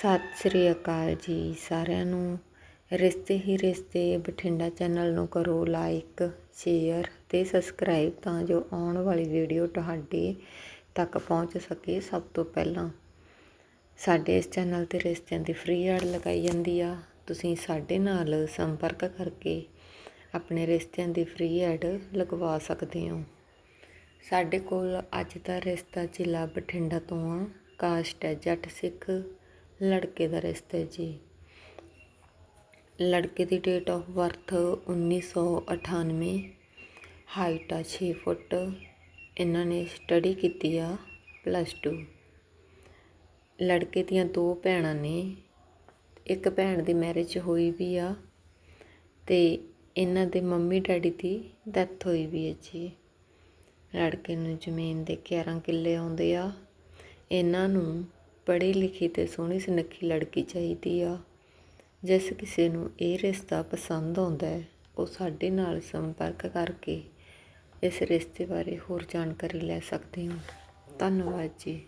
ਸਤਿ ਸ੍ਰੀ ਅਕਾਲ ਜੀ ਸਾਰਿਆਂ ਨੂੰ। ਰਿਸ਼ਤੇ ਹੀ ਰਿਸ਼ਤੇ, ਬਠਿੰਡਾ ਚੈਨਲ ਨੂੰ ਕਰੋ ਲਾਈਕ, ਸ਼ੇਅਰ ਤੇ ਸਬਸਕ੍ਰਾਈਬ ਤਾਂ ਜੋ ਆਉਣ ਵਾਲੀ ਵੀਡੀਓ ਤੁਹਾਡੇ ਤੱਕ ਪਹੁੰਚ ਸਕੇ ਸਭ ਤੋਂ ਪਹਿਲਾਂ। ਸਾਡੇ ਇਸ ਚੈਨਲ ਤੇ ਰਿਸ਼ਤਿਆਂ ਦੀ ਫ੍ਰੀ ਐਡ ਲਗਾਈ ਜਾਂਦੀ ਆ। ਤੁਸੀਂ ਸਾਡੇ ਨਾਲ ਸੰਪਰਕ ਕਰਕੇ ਆਪਣੇ ਰਿਸ਼ਤਿਆਂ ਦੀ ਫ੍ਰੀ ਐਡ ਲਗਵਾ ਸਕਦੇ ਹੋ। ਸਾਡੇ ਕੋਲ ਅੱਜ ਦਾ ਰਿਸ਼ਤਾ ਜ਼ਿਲ੍ਹਾ ਬਠਿੰਡਾ ਤੋਂ ਆ। ਕਾਸਟ ਹੈ ਜੱਟ ਸਿੱਖ ਲੜਕੇ ਦਾ ਰਿਸ਼ਤਾ ਜੀ। ਲੜਕੇ ਦੀ ਡੇਟ ਆਫ ਬਰਥ 1998 ਹਾਈਟ ਆ 6 ਫੁੱਟ, ਇਹਨਾਂ ਨੇ ਸਟੱਡੀ ਕੀਤੀ ਆ ਪਲੱਸ 2 ਲੜਕੇ ਦੀਆਂ ਦੋ ਭੈਣਾਂ ਨੇ, ਇੱਕ ਭੈਣ ਦੀ ਮੈਰਿਜ ਹੋਈ ਵੀ ਆ ਤੇ ਇਹਨਾਂ ਦੇ ਮੰਮੀ ਡੈਡੀ ਦੀ ਡੈਥ ਹੋਈ ਵੀ ਹੈ ਜੀ। ਲੜਕੇ ਨੂੰ ਜ਼ਮੀਨ ਦੇ 11 ਕਿੱਲੇ ਆਉਂਦੇ ਆ। ਇਹਨਾਂ ਨੂੰ ਪੜ੍ਹੀ ਲਿਖੀ ਤੇ ਸੋਹਣੀ ਸੁਨੱਖੀ ਲੜਕੀ ਚਾਹੀਦੀ ਆ। ਜਿਸ ਕਿਸੇ ਨੂੰ ਇਹ ਰਿਸ਼ਤਾ ਪਸੰਦ ਆਉਂਦਾ ਹੈ, ਉਹ ਸਾਡੇ ਨਾਲ ਸੰਪਰਕ ਕਰਕੇ ਇਸ ਰਿਸ਼ਤੇ ਬਾਰੇ ਹੋਰ ਜਾਣਕਾਰੀ ਲੈ ਸਕਦੇ ਹੋ। ਧੰਨਵਾਦ ਜੀ।